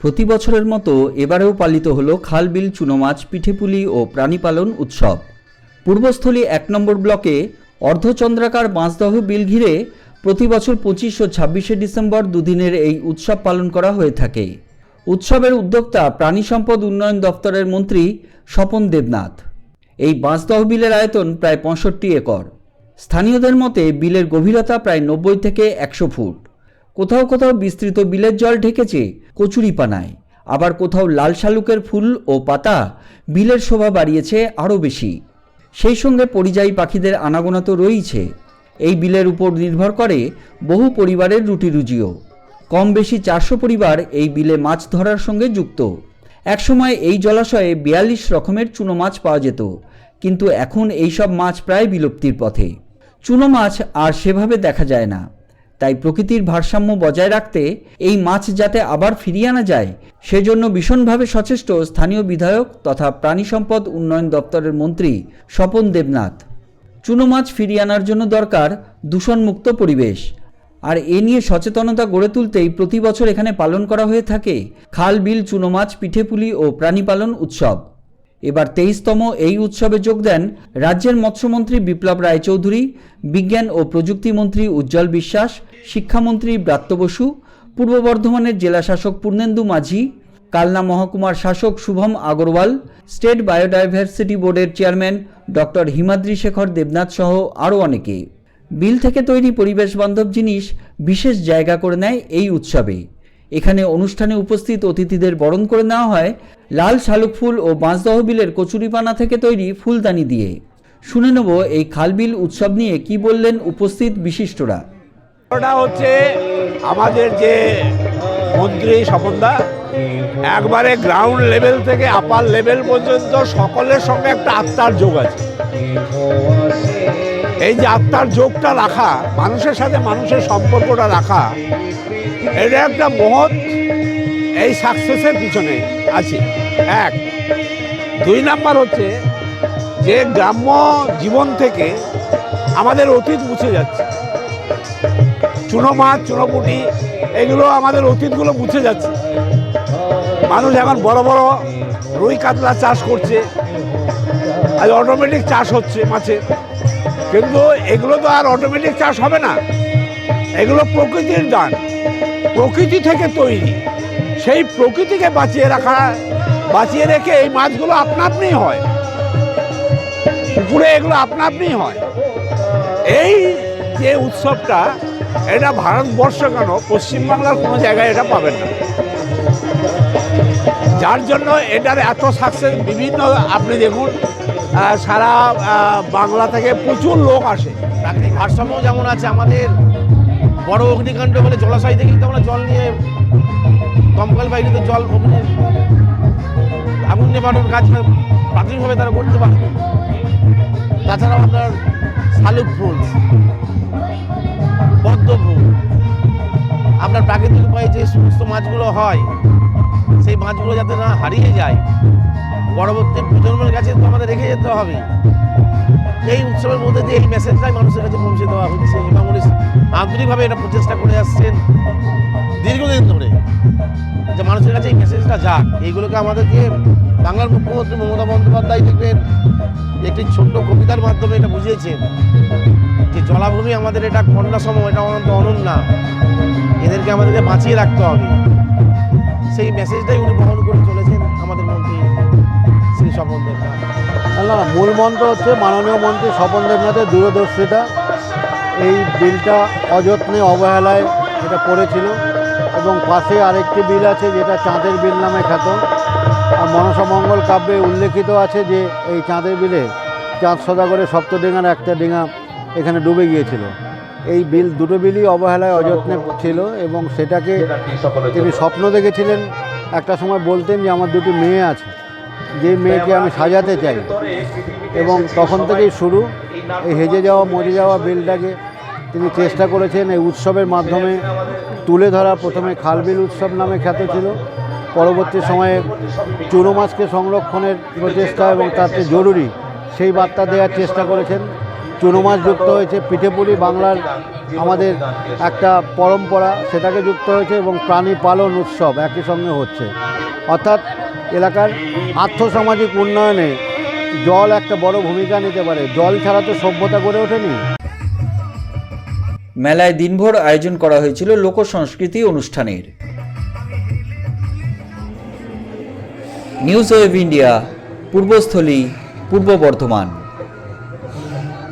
প্রতি বছরের মতো এবারেও পালিত হলো খালবিল চুনোমাছ, পিঠেপুলি ও প্রাণীপালন উৎসব। পূর্বস্থলী এক নম্বর ব্লকে অর্ধচন্দ্রাকার বাঁশদহ বিল ঘিরে প্রতি বছর পঁচিশ ও ছাব্বিশে ডিসেম্বর দুদিনের এই উৎসব পালন করা হয়ে থাকে। উৎসবের উদ্যোক্তা প্রাণী সম্পদ উন্নয়ন দপ্তরের মন্ত্রী স্বপন দেবনাথ। এই বাঁশদহ বিলের আয়তন প্রায় পঁয়ষট্টি একর। স্থানীয়দের মতে বিলের গভীরতা প্রায় নব্বই থেকে একশো ফুট। কোথাও কোথাও বিস্তৃত বিলের জল ঢেকেছে কচুরিপানায়। আবার কোথাও লাল শালুকের ফুল ও পাতা বিলের শোভা বাড়িয়েছে আরও বেশি। সেই সঙ্গে পরিযায়ী পাখিদের আনাগোনা তো রয়েইছে। এই বিলের উপর নির্ভর করে বহু পরিবারের রুটি রুজিও কম বেশি চারশো পরিবার এই বিলে মাছ ধরার সঙ্গে যুক্ত। একসময় এই জলাশয়ে বিয়াল্লিশ রকমের চুনো মাছ পাওয়া যেত, কিন্তু এখন এই সব মাছ প্রায় বিলুপ্তির পথে। চুনো মাছ আর সেভাবে দেখা যায় না। তাই প্রকৃতির ভারসাম্য বজায় রাখতে এই মাছ যাতে আবার ফিরিয়ে আনা যায়, সেজন্য ভীষণভাবে সচেষ্ট স্থানীয় বিধায়ক তথা প্রাণী সম্পদ উন্নয়ন দপ্তরের মন্ত্রী স্বপন দেবনাথ। চুনো মাছ ফিরিয়ে আনার জন্য দরকার দূষণমুক্ত পরিবেশ। আর এ নিয়ে সচেতনতা গড়ে তুলতেই প্রতি বছর এখানে পালন করা হয়ে থাকে খাল বিল চুনো মাছ পিঠেপুলি ও প্রাণী পালন উৎসব। এবার তেইশতম এই উৎসবে যোগ দেন রাজ্যের মৎস্যমন্ত্রী বিপ্লব রায়চৌধুরী, বিজ্ঞান ও প্রযুক্তি মন্ত্রী উজ্জ্বল বিশ্বাস, শিক্ষামন্ত্রী ব্রাত্য বসু, পূর্ব বর্ধমানের জেলা শাসক পূর্ণেন্দু মাঝি, কালনা মহকুমার শাসক শুভম আগরওয়াল, স্টেট বায়োডাইভার্সিটি বোর্ডের চেয়ারম্যান ডক্টর হিমাদ্রি শেখর দেবনাথ সহ আরও অনেকে। বিল থেকে তৈরি পরিবেশ বান্ধব জিনিস বিশেষ জায়গা করে নেয় এই উৎসবে। এখানে অনুষ্ঠানে উপস্থিত অতিথিদের বরণ করে নেওয়া হয় লাল শালুক ফুল ও বাঁশদহ বিলের কচুরিপানা থেকে তৈরি ফুলদানি দিয়ে। শুনে নেব এই খালবিল উৎসব নিয়ে কি বললেন উপস্থিত বিশিষ্টরা। ওটা হচ্ছে, আমাদের যে মন্ত্রী স্বপনদা একবারে গ্রাউন্ড লেভেল থেকে আপার লেভেল পর্যন্ত সকলের সঙ্গে একটা আত্মার যোগ আছে। এই যে আত্মার যোগটা রাখা, মানুষের সাথে মানুষের সম্পর্কটা রাখা, এটা একটা মহৎ এই সাকসেসের পিছনে আছে। এক, দুই নাম্বার হচ্ছে যে গ্রাম্য জীবন থেকে আমাদের অতীত মুছে যাচ্ছে। চুনো মাছ চুনোপুটি, এগুলো আমাদের অতীতগুলো মুছে যাচ্ছে। মানুষ এখন বড় বড় রুই কাতলা চাষ করছে। আজ অটোমেটিক চাষ হচ্ছে মাছের। কিন্তু এগুলো তো আর অটোমেটিক চাষ হবে না। এগুলো প্রকৃতির দান। প্রকৃতি থেকে তৈরি। সেই প্রকৃতিকে বাঁচিয়ে রাখা, বাঁচিয়ে রেখে এই মাছগুলো আপনা আপনিই হয়। পুকুরে এগুলো আপনা আপনিই হয়। এই যে উৎসবটা, এটা ভারতবর্ষ কেন, পশ্চিমবাংলার কোনো জায়গায় এটা পাবেন না। যার জন্য এটার এত সাকসেস বিভিন্ন, আপনি দেখুন সারা বাংলা থেকে প্রচুর লোক আসে। প্রাকৃতিক ভারসাম্য যেমন আছে আমাদের, বড় অগ্নিকাণ্ড হলে জলাশয় থেকে কিন্তু আমরা জল নিয়ে দমকল বাহিনীতে জল আগুন নেবানোর কাজ প্রাথমিকভাবে তারা করতে পারে। তাছাড়াও আপনার শালুক ফুল পদ্ম ফুল। আপনার প্রাকৃতিক উপায়ে যে সমস্ত মাছগুলো হয়, সেই মাছগুলো যাতে না হারিয়ে যায় পরবর্তী প্রজন্মের কাছে তো আমাদের রেখে যেতে হবে। এই উৎসবের মধ্যে দিয়ে এই মেসেজটাই মানুষের কাছে পৌঁছে দেওয়া হচ্ছে। উনি আন্তরিকভাবে এটা প্রচেষ্টা করে আসছেন দীর্ঘদিন ধরে। যে মানুষের কাছে এই মেসেজটা যাক, এইগুলোকে আমাদেরকে বাংলার মুখ্যমন্ত্রী মমতা বন্দ্যোপাধ্যায় দেখবেন, একটি ছোট্ট কবিতার মাধ্যমে এটা বুঝিয়েছেন যে জলাভূমি আমাদের এটা কন্যা সম এটা অনন্ত অনন্যা। এদেরকে আমাদেরকে বাঁচিয়ে রাখতে হবে। সেই মেসেজটাই উনি মন্ত্র হচ্ছে মাননীয় মন্ত্রী স্বপন দেবনাথের দূরদর্শিতা। এই বিলটা অযত্নে অবহেলায় এটা পড়েছিল এবং পাশে আরেকটি বিল আছে যেটা চাঁদের বিল নামে খ্যাত। আর মনসামঙ্গল কাব্যে উল্লেখিত আছে যে এই চাঁদের বিলে চাঁদ সদাগরের সপ্তডিঙার একটা ডিঙা এখানে ডুবে গিয়েছিল। এই বিল দুটো বিলই অবহেলায় অযত্নে ছিল এবং সেটাকে তিনি স্বপ্ন দেখেছিলেন। একটা সময় বলতেন যে আমার দুটি মেয়ে আছে। যে মেয়েকে আমি সাজাতে চাই। এবং তখন থেকেই শুরু, এই হেজে যাওয়া মরে যাওয়া বিলটাকে তিনি চেষ্টা করেছেন এই উৎসবের মাধ্যমে তুলে ধরা। প্রথমে খালবিল উৎসব নামে খ্যাত ছিল। পরবর্তী সময়ে চুনো মাছকে সংরক্ষণের প্রচেষ্টা এবং তাতে জরুরি সেই বার্তা দেওয়ার চেষ্টা করেছেন। চুনো মাছ যুক্ত হয়েছে পিঠেপুলি, বাংলার আমাদের একটা পরম্পরা। সেটাকে যুক্ত হয়েছে এবং প্রাণী পালন উৎসব একই সঙ্গে হচ্ছে। অর্থাৎ এলাকার আর্থসামাজিক উন্নয়নে জল একটা বড় ভূমিকা নিতে পারে। জল ছাড়া তো সভ্যতা গড়ে ওঠেনি। মেলায় দিনভর আয়োজন করা হয়েছিল লোক সংস্কৃতি অনুষ্ঠানের। নিউজ ওয়েব ইন্ডিয়া, পূর্বস্থলী, পূর্ব বর্ধমান।